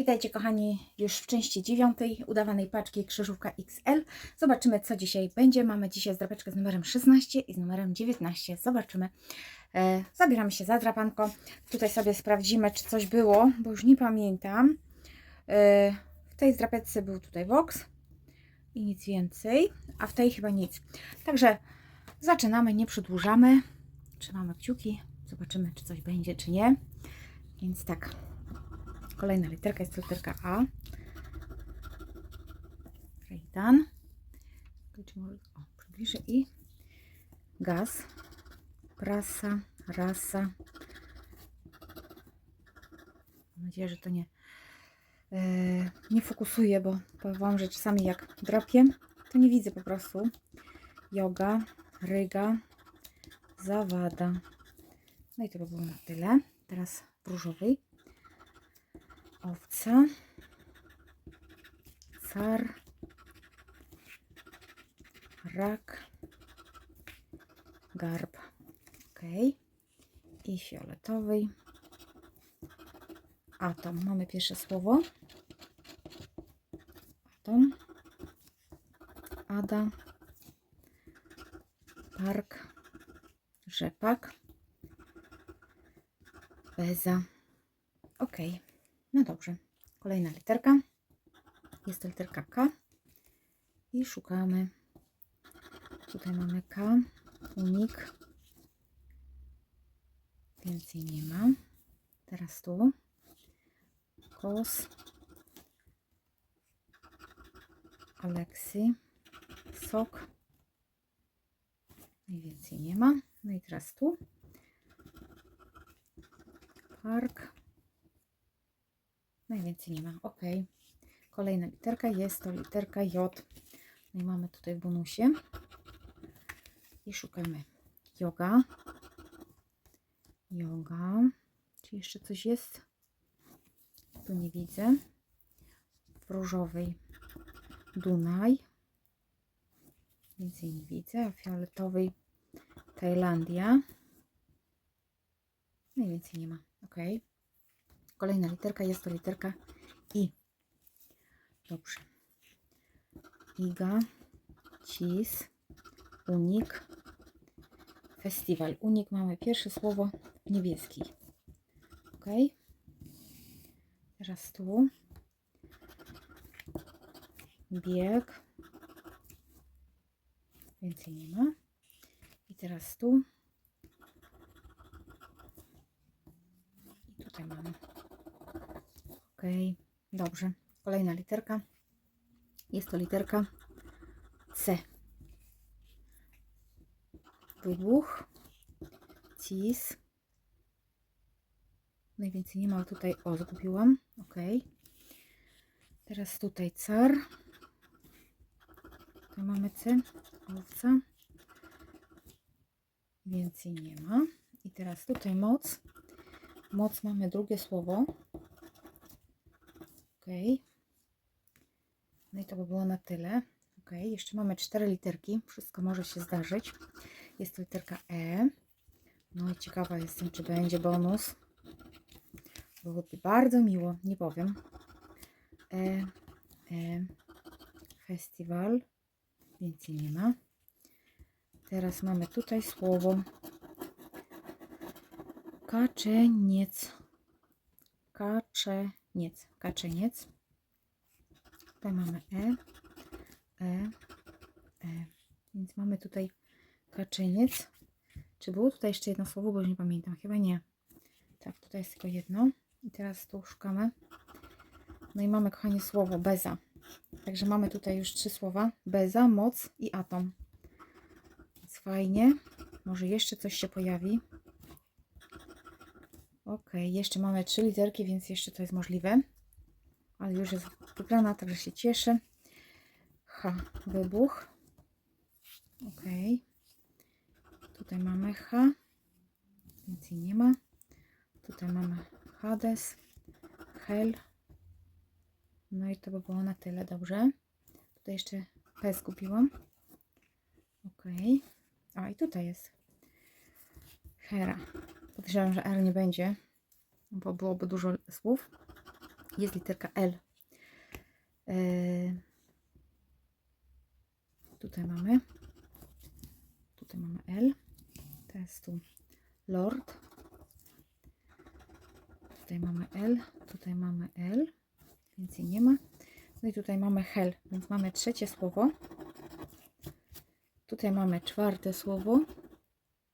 Witajcie kochani już w części dziewiątej udawanej paczki krzyżówka XL. Zobaczymy co dzisiaj będzie. Mamy dzisiaj zdrapeczkę z numerem 16 i z numerem 19. Zobaczymy. E, zabieramy się za drapanko. Tutaj sobie sprawdzimy czy coś było, bo już nie pamiętam. E, w tej zdrapeczce był tutaj box i nic więcej, a w tej chyba nic. Także zaczynamy, nie przedłużamy. Trzymamy kciuki. Zobaczymy czy coś będzie czy nie. Więc tak, Kolejna literka jest literka A. Rejtan. O, przybliżę i gaz. Prasa, rasa. Mam nadzieję, że to nie, e, nie fokusuje, bo powiem Wam, że czasami jak drapię, to nie widzę po prostu. Yoga, ryga, zawada. No i to by było na tyle. Teraz w różowej owca, car, rak, garb. Ok. I fioletowy. Atom. Mamy pierwsze słowo. Atom. Ada. Park. Rzepak. Beza. Ok. No dobrze. Kolejna literka. Jest to literka K. I szukamy. Tutaj mamy K. Unik. Więcej nie ma. Teraz tu. Kos. Aleksy. Sok. Najwięcej nie ma. No i teraz tu. Park. Najwięcej nie ma. Ok. Kolejna literka jest to literka J. No i mamy tutaj w bonusie. I szukamy yoga. Yoga. Czy jeszcze coś jest? Tu nie widzę. W różowej Dunaj. Więcej nie widzę. A fioletowej Tajlandia. Najwięcej nie ma. Ok. Kolejna literka jest to literka I. Dobrze. Iga, cis, unik, festiwal. Unik mamy pierwsze słowo niebieski. Ok. Teraz tu. Bieg. Więcej nie ma. I teraz tu. I tutaj mamy. Ok, dobrze. Kolejna literka. Jest to literka C. Wybuch. Cis. Najwięcej nie ma, tutaj o, zgubiłam. Ok. Teraz tutaj car. Tu mamy C. Owca. Więcej nie ma. I teraz tutaj moc. Moc mamy drugie słowo. No i to by było na tyle. Ok, jeszcze mamy cztery literki. Wszystko może się zdarzyć. Jest to literka E. No i ciekawa jestem, czy będzie bonus. Byłoby bardzo miło, nie powiem. E, E, festiwal. Więcej nie ma. Teraz mamy tutaj słowo kaczeniec. Kaczeniec. Kaczeniec. Tutaj mamy E, E, E. Więc mamy tutaj kaczeniec. Czy było tutaj jeszcze jedno słowo, bo już nie pamiętam. Chyba nie. Tak, tutaj jest tylko jedno. I teraz tu szukamy. No i mamy, kochanie, słowo beza. Także mamy tutaj już trzy słowa. Beza, moc i atom. Więc fajnie. Może jeszcze coś się pojawi. Ok, jeszcze mamy trzy literki, więc jeszcze to jest możliwe. Ale już jest wybrana, także się cieszę. H, wybuch. Ok. Tutaj mamy H. Więcej nie ma. Tutaj mamy Hades. Hel. No i to by było na tyle, dobrze. Tutaj jeszcze P skupiłam. Ok. A i tutaj jest Hera. Podejrzewam, że R nie będzie, bo byłoby dużo słów. Jest literka L. E, tutaj mamy. Tutaj mamy L. Teraz tu Lord. Tutaj mamy L. Tutaj mamy L. Więcej nie ma. No i tutaj mamy hell, więc mamy trzecie słowo. Tutaj mamy czwarte słowo.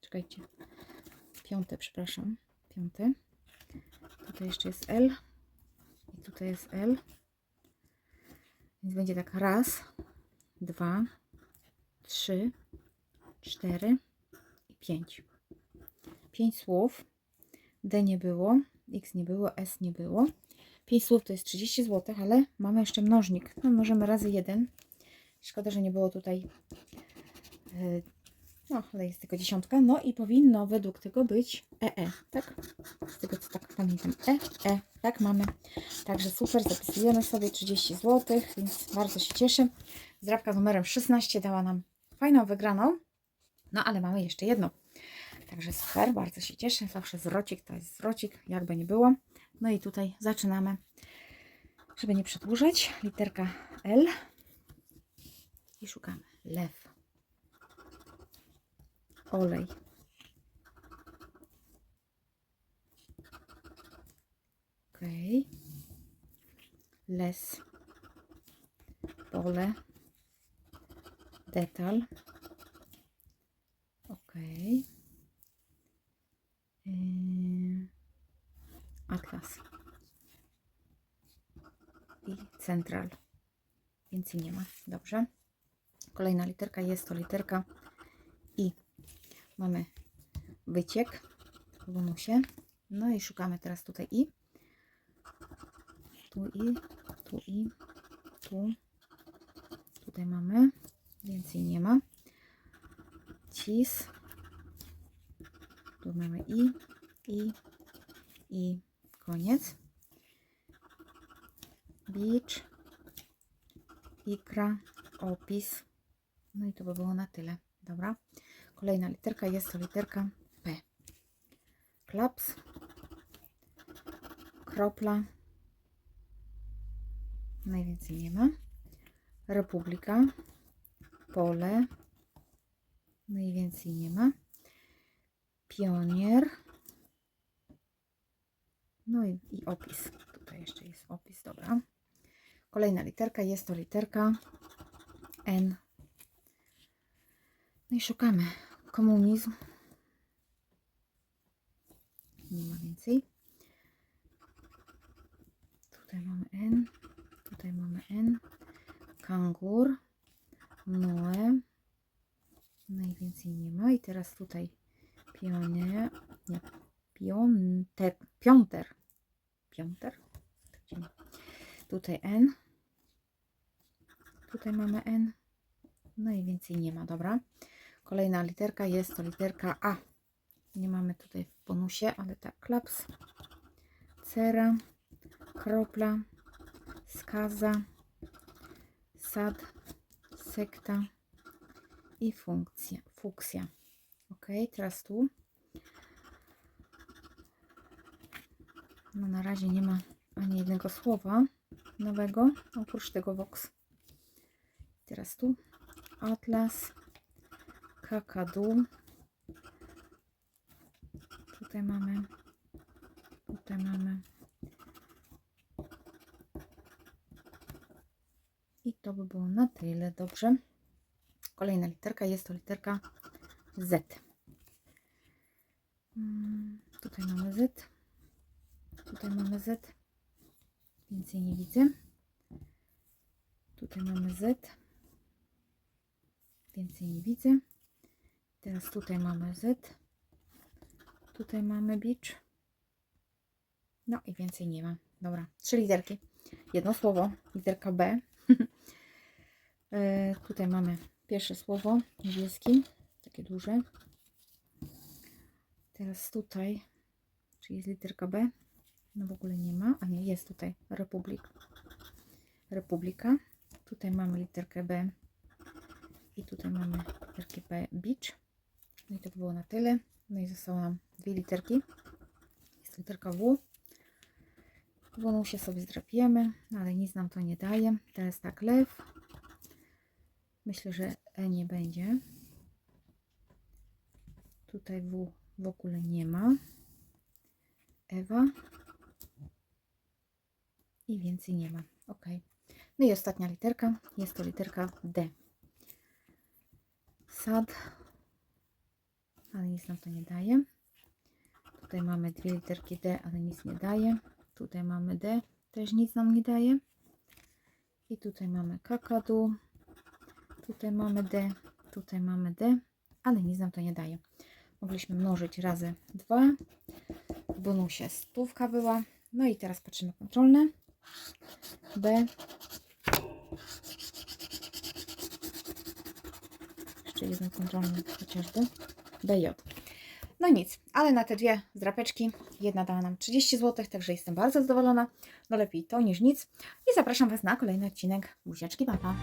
Czekajcie. Piąte, przepraszam. Piąte. Tutaj jeszcze jest L. I tutaj jest L. Więc będzie tak raz, dwa, trzy, cztery i pięć. Pięć słów. D nie było, X nie było, S nie było. 5 słów to jest 30 zł, ale mamy jeszcze mnożnik. No, możemy razy jeden. Szkoda, że nie było tutaj. No, ale jest tylko dziesiątka. No i powinno według tego być EE, tak? Z tego co tak pamiętam. EE, tak mamy. Także super, zapisujemy sobie 30 zł, więc bardzo się cieszę. Zdrabka z numerem 16 dała nam fajną wygraną. No, ale mamy jeszcze jedno. Także super, bardzo się cieszę. Zawsze zwrocik to jest zwrocik, jakby nie było. No i tutaj zaczynamy, żeby nie przedłużać. Literka L i szukamy lew, olej, ok, les, pole, detal, ok. Yy, Atlas i Central. Więcej nie ma. Dobrze. Kolejna literka jest to literka. Mamy wyciek w bonusie. No i szukamy teraz tutaj I. Tu I, tu I, tu. Tutaj mamy. Więcej nie ma. Cis. Tu mamy I, I, i koniec. Beach, ikra, opis. No i to by było na tyle. Dobra. Kolejna literka jest to literka P. Klaps, kropla. Najwięcej nie ma. Republika, pole. Najwięcej nie ma. Pionier. No i, i opis. Tutaj jeszcze jest opis, dobra. Kolejna literka jest to literka N. No i szukamy. Komunizm. Nie ma więcej. Tutaj mamy N. Tutaj mamy N. Kangur. Noe. Najwięcej nie ma. I teraz tutaj pionier. Nie. Piąter. Piąter. Piąter. Tutaj N. Tutaj mamy N. No i więcej nie ma, dobra. Kolejna literka jest to literka A. Nie mamy tutaj w bonusie, ale tak, klaps, cera, kropla, skaza, sad, sekta i funkcja. Fuksja. Ok, teraz tu. No na razie nie ma ani jednego słowa nowego, oprócz tego Vox. Teraz tu Atlas, Kakadu. Tutaj mamy, tutaj mamy. I to by było na tyle, dobrze. Kolejna literka jest to literka Z. Mm, Tutaj mamy Z. Tutaj mamy Z. Więcej nie widzę. Tutaj mamy Z. Więcej nie widzę. Teraz tutaj mamy Z. Tutaj mamy beach. No i więcej nie ma. Dobra, trzy literki. Jedno słowo, literka B. E, tutaj mamy pierwsze słowo, niebieski, takie duże. Teraz tutaj, czy jest literka B? No w ogóle nie ma, a nie, jest tutaj Republik. Republika. Tutaj mamy literkę B i tutaj mamy literkę B, beach. No i to by było na tyle. No i zostało nam dwie literki. Jest literka W W bonusie sobie zdrapiemy, no ale nic nam to nie daje. Teraz tak, lew. Myślę, że E nie będzie. Tutaj W w ogóle nie ma. Ewa. I więcej nie ma. Ok. No i ostatnia literka. Jest to literka D. Sad. Ale nic nam to nie daje. Tutaj mamy dwie literki D, ale nic nie daje. Tutaj mamy D, też nic nam nie daje. I tutaj mamy kakadu. Tutaj mamy D, tutaj mamy D, ale nic nam to nie daje. Mogliśmy mnożyć razy dwa. W bonusie stówka była. No i teraz patrzymy kontrolne. B. Jeszcze jeden kontrolny chociażby. BJ. No nic, ale na te dwie zdrapeczki jedna dała nam 30 zł, także jestem bardzo zadowolona. No lepiej to niż nic. I zapraszam Was na kolejny odcinek. Buziaczki, papa.